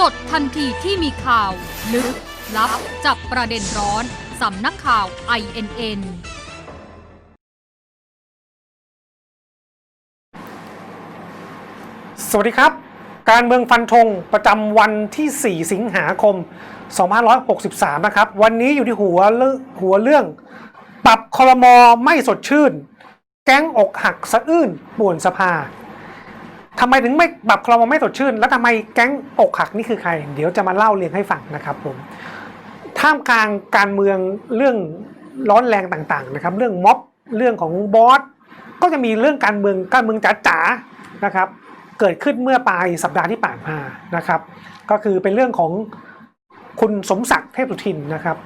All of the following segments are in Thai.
สดทันทีที่มีข่าว ลึก ลับ จับประเด็นร้อน สำนักข่าว INN สวัสดีครับ การเมืองฟันธงประจำวันที่ 4 สิงหาคม 2563 นะครับ วันนี้อยู่ที่หัวเรื่องหัวเรื่อง ปรับคอรมอไม่สดชื่น แก๊งอกหักสะอื้นป่วนสภา ทำไมถึงไม่ปรับคอรมไม่สดชื่น แล้วทำไมแก๊งอกหักนี่คือใคร เดี๋ยวจะมาเล่าเรียงให้ฟังนะครับผมท่ามกลางการเมืองเรื่องร้อนแรงต่างๆนะครับเรื่องม็อบเรื่องของบอสก็จะมีเรื่องการเมืองการเมืองจ๋าๆนะครับ เกิดขึ้นเมื่อปลายสัปดาห์ที่ผ่านมานะครับ ก็คือเป็นเรื่องของคุณสมศักดิ์เทพสุทินนะครับ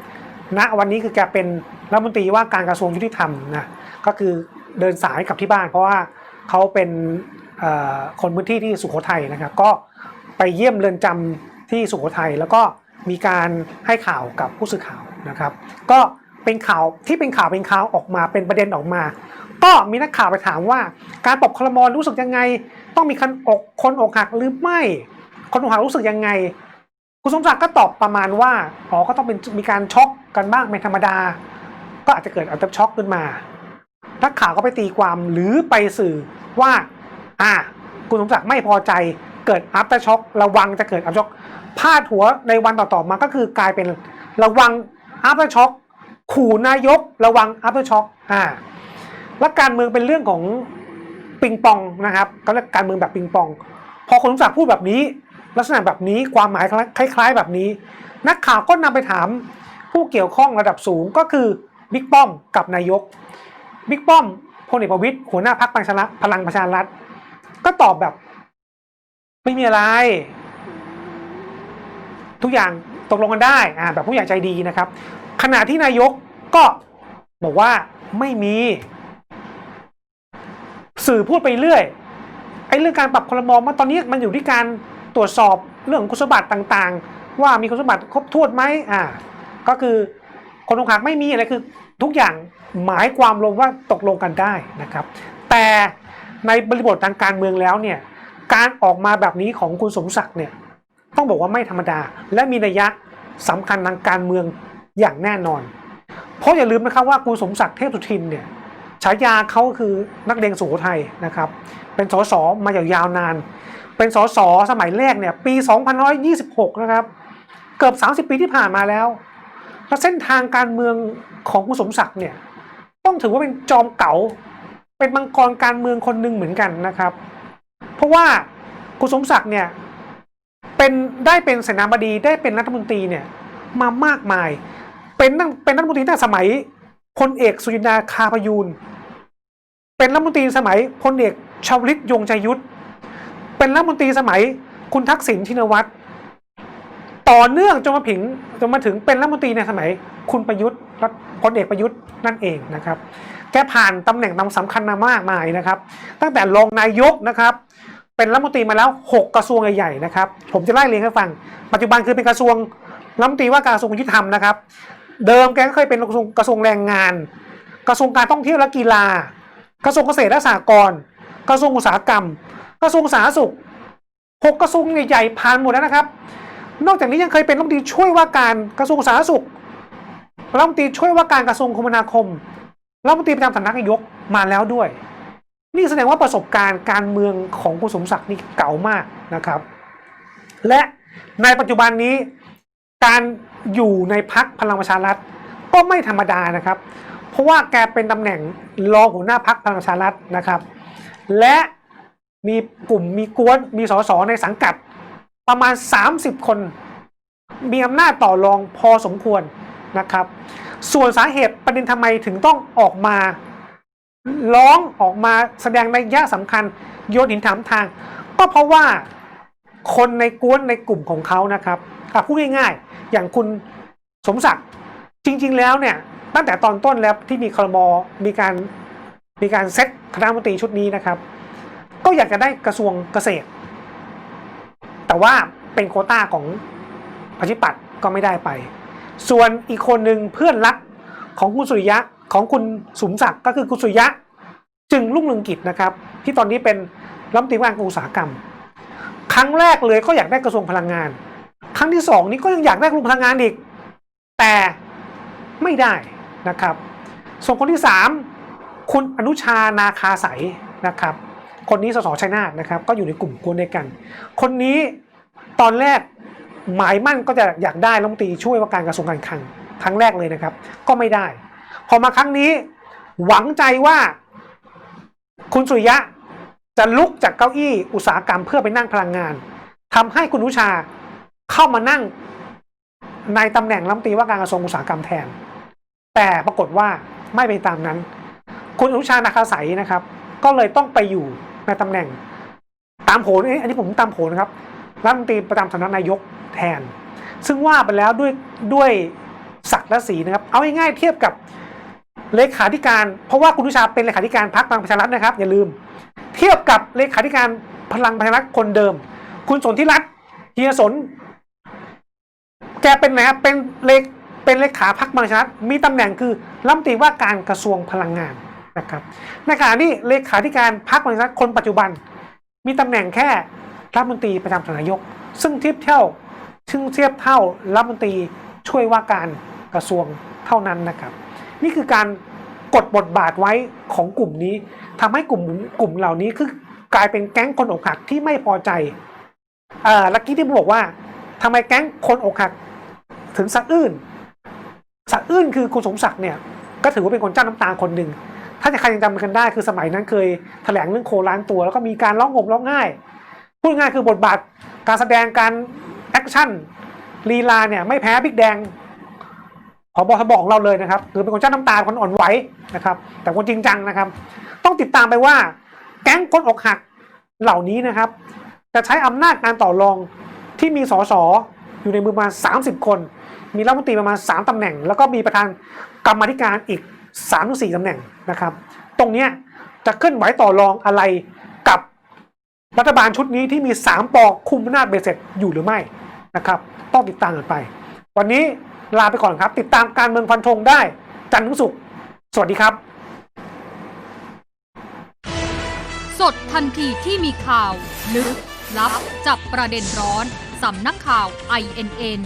ณวันนี้คือแกเป็นรัฐมนตรีว่าการกระทรวงยุติธรรมนะก็คือเดินสายกลับที่บ้าน เพราะว่าเขาเป็น คนพื้นที่ที่สุโขทัยนะครับ ก็ไปเยี่ยมเรือนจำที่สุโขทัยแล้วก็มีการให้ข่าวกับผู้สื่อข่าวนะครับ ก็เป็นข่าวที่เป็นข่าวเป็นข่าวออกมาเป็นประเด็นออกมา ก็มีนักข่าวไปถามว่า การปรับคลมอรู้สึกยังไง ต้องมีคนอกคนอกหักหรือไม่ คนอกหักรู้สึกยังไงคุณสมศักดิ์ก็ตอบประมาณว่าอ๋อก็ต้องเป็นมีการช็อกกันบ้างเป็นธรรมดา ก็อาจจะเกิดอัลตช็อกขึ้นมานักข่าวก็ไปตีความหรือไปสื่อว่า อ่าคุณสมศักดิ์ไม่พอใจเกิดอั t เ r อร์ช็อกระวังจะเกิดอั t เ r อร์ช็อกพาดหัวในวันต่อๆมาก็คือกลายเป็นระวังอั t เ r อร์ช็อกขู่นายกระวังอั t เ r อร์ช็อกอ่าและการเมืองเป็นเรื่องของปิงปองนะครับก็เรียกการเมืองแบบปิงปอง พอคุณสมศักดิ์พูดแบบนี้ ลักษณะแบบนี้ความหมายคล้าย ๆ แบบนี้ นักข่าวก็นำไปถามผู้เกี่ยวข้องระดับสูงก็คือบิ๊กป้อมกับนายกบิ๊กป้อมพลเอกประวิตยหัวหน้าพรรคพลังประชารัฐ ก็ตอบแบบ ไม่มีอะไร ทุกอย่างตกลงกันได้อ่าแบบผู้ใหญ่ใจดีนะครับ ขณะที่นายกก็บอกว่าไม่มี สื่อพูดไปเรื่อยไอ้เรื่องการปรับคลมอมาตอนนี้มันอยู่ที่การตรวจสอบเรื่องคุณสมบัติต่างๆ ว่ามีคุณสมบัติครบถ้วนไหมอ่า ก็คือคนอกหักไม่มีอะไรคือทุกอย่างหมายความลงว่าตกลงกันได้นะครับ แต่ ในบริบททางการเมืองแล้วเนี่ยการออกมาแบบนี้ของคุณสมศักดิ์เนี่ยต้องบอกว่าไม่ธรรมดา และมีนัยยะสำคัญทางการเมืองอย่างแน่นอน เพราะอย่าลืมนะครับว่าคุณสมศักดิ์เทพสุทินเนี่ยฉายาเขาคือนักเลงสุโขทัยนะครับ เป็นสสมาอย่างยาวนาน เป็นสสสมัยแรกเนี่ยปี 2526 นะครับ เกือบ 30 ปีที่ผ่านมาแล้วและเส้นทางการเมืองของคุณสมศักดิ์เนี่ยต้องถือว่าเป็นจอมเก๋า เป็นมังกรการเมืองคนหนึ่งเหมือนกันนะครับ เพราะว่าคุณสมศักดิ์เนี่ยเป็นได้เป็นเสนาบดีได้เป็นรัฐมนตรีเนี่ยมามากมาย เป็นตั้งเป็นรัฐมนตรีตั้งสมัยพลเอกสุรินทร์คาพยูนเป็นรัฐมนตรีสมัยพลเอกชวลิตยงใจยุทธเป็นรัฐมนตรีสมัยคุณทักษิณชินวัตร ต่อเนื่องจนมาถึงจนมาถึงเป็นรัฐมนตรีในสมัยคุณประยุทธ์รัฐพลเอกประยุทธ์นั่นเองนะครับ แกผ่านตำแหน่งตำสำคัญมามากมายนะครับ ตั้งแต่รองนายกนะครับ เป็นรัฐมนตรีมาแล้ว 6 กระทรวงใหญ่ๆนะครับ ผมจะไล่เรียงให้ฟัง ปัจจุบันคือเป็นกระทรวงรัฐมนตรีว่าการกระทรวงยุติธรรมนะครับ เดิมแกก็เคยเป็นกระทรวงกระทรวงแรงงาน กระทรวงการท่องเที่ยวและกีฬา กระทรวงเกษตรและสหกรณ์ กระทรวงอุตสาหกรรม กระทรวงสาธารณสุขหกกระทรวงใหญ่ๆผ่านหมดแล้วนะครับ นอกจากนี้ยังเคยเป็นรัฐมนตรีช่วยว่าการกระทรวงสาธารณสุขรัฐมนตรีช่วยว่าการกระทรวงคมนาคมรัฐมนตรีประจำสำนักนายกมาแล้วด้วย นี่แสดงว่าประสบการณ์การเมืองของคุณสมศักดิ์นี่เก่ามากนะครับ และในปัจจุบันนี้การอยู่ในพักพลังประชารัฐก็ไม่ธรรมดานะครับ เพราะว่าแกเป็นตำแหน่งรองหัวหน้าพักพลังประชารัฐนะครับ และมีกลุ่มมีกวนมีสสในสังกัด ประมาณ 30 คน มีอำนาจต่อรองพอสมควรนะครับ ส่วนสาเหตุประเด็นทำไมถึงต้องออกมา ร้องออกมาแสดงในยยะสำคัญโยนหินถามทาง ก็เพราะว่าคนในกวนในกลุ่มของเขานะครับพูดง่ายๆ อย่างคุณสมศักดิ์จริง ๆ แล้วเนี่ยตั้งแต่ตอนต้นแล้วที่มีคลมมีการมีการเซตคณะมนตรีชุดนี้นะครับ ก็อยากจะได้กระทรวงเกษตร แต่ว่าเป็นโคต้าของประชิปัตก็ไม่ได้ไป ส่วนอีกคนหนึ่งเพื่อนรักของคุณสุริยะของคุณสุมศักดิ์ก็คือคุณสุริยะ จึงรุ่งเรืองกิจนะครับ ที่ตอนนี้เป็นรัฐมนตรีว่าการอุตสาหกรรม ครั้งแรกเลยก็อยากได้กระทรวงพลังงาน ครั้งที่สองนี้ก็ยังอยากได้กระทรวงพลังงานอีก แต่ไม่ได้นะครับ ส่วนคนที่สามคุณอนุชานาคาใสนะครับ คนนี้สสชัยนาทนะครับ ก็อยู่ในกลุ่มกวนเดียวกัน คนนี้ตอนแรกหมายมั่นก็จะอยากได้รัฐมนตรีช่วยว่าการกระทรวงการคลังครั้งแรกเลยนะครับ ก็ไม่ได้ พอมาครั้งนี้หวังใจว่าคุณสุริยะจะลุกจากเก้าอี้อุตสาหกรรมเพื่อไปนั่งพลังงานทำให้คุณอนุชาเข้ามานั่งในตำแหน่งรัฐมนตรีว่าการกระทรวงอุตสาหกรรมแทน แต่ปรากฏว่าไม่เป็นตามนั้น คุณอนุชานาคาใสนะครับ ก็เลยต้องไปอยู่ ในตำแหน่ง ตามโผล่อันนี้ผมตามโผล่นะครับรัฐมนตรีประจำสำนักนายกแทน ซึ่งว่าไปแล้วด้วยด้วยศักดิ์และสีนะครับ เอาง่ายๆเทียบกับเลขาธิการ เพราะว่าคุณอนุชาเป็นเลขาธิการพรรคพลังประชารัฐนะครับ อย่าลืม เทียบกับเลขาธิการพลังประชารัฐคนเดิม คุณสนธิรัตน์เฮียสน แกเป็นไงครับเป็นเลขเป็นเลขาพรรคพลังประชารัฐมีตำแหน่งคือรัฐมนตรีว่าการกระทรวงพลังงาน นะครับในขณะที่เลขาธิการพรรคพลังประชารัฐคนปัจจุบัน มีตำแหน่งแค่รัฐมนตรีประจำสำนักนายก ซึ่งเทียบเท่าซึ่งเทียบเท่ารัฐมนตรีช่วยว่าการกระทรวงเท่านั้นนะครับ นี่คือการกดบทบาทไว้ของกลุ่มนี้ทำให้กลุ่มกลุ่มเหล่านี้คือกลายเป็นแก๊งคนอกหักที่ไม่พอใจเอ่อลักกี้ที่บอกว่าทำไมแก๊งคนอกหักถึงสะอื้นสะอื้นคือคุณสมศักดิ์เนี่ยก็ถือว่าเป็นคนเจ้าน้ำตาคนหนึ่ง ถ้าใครยังจำกันได้คือสมัยนั้นเคยแถลงเรื่องโคล้านตัว แล้วก็มีการร้องห่มร้องไห้พูดง่ายคือบทบาทการแสดงการแอคชั่นลีลาเนี่ยไม่แพ้บิ๊กแดงพอบอทบของเราเลยนะครับคือเป็นคนเจ้าน้ำตาคนอ่อนไหวนะครับแต่คนจริงจังนะครับ ต้องติดตามไปว่าแก๊งคนอกหักเหล่านี้นะครับ จะใช้อำนาจการต่อรองที่มีสสอยู่ในมือประมาณ 30 คน มีรัฐมนตรีประมาณ 3 ตำแหน่ง แล้วก็มีประธานกรรมธิการอีก 3-4ถึงตำแหน่งนะครับ ตรงเนี้ยจะเคลื่อนไหวต่อรองอะไรกับรัฐบาลชุดนี้ที่มี 3ปอคุมอำนาจเบสเสร็จอยู่หรือไม่นะครับ ต้องติดตามกันไป วันนี้ลาไปก่อนครับ ติดตามการเมืองฟันธงได้ จันทร์ถึงศุกร์สวัสดีครับ สดทันทีที่มีข่าว ลึก ลับ จับประเด็นร้อน สำนักข่าว INN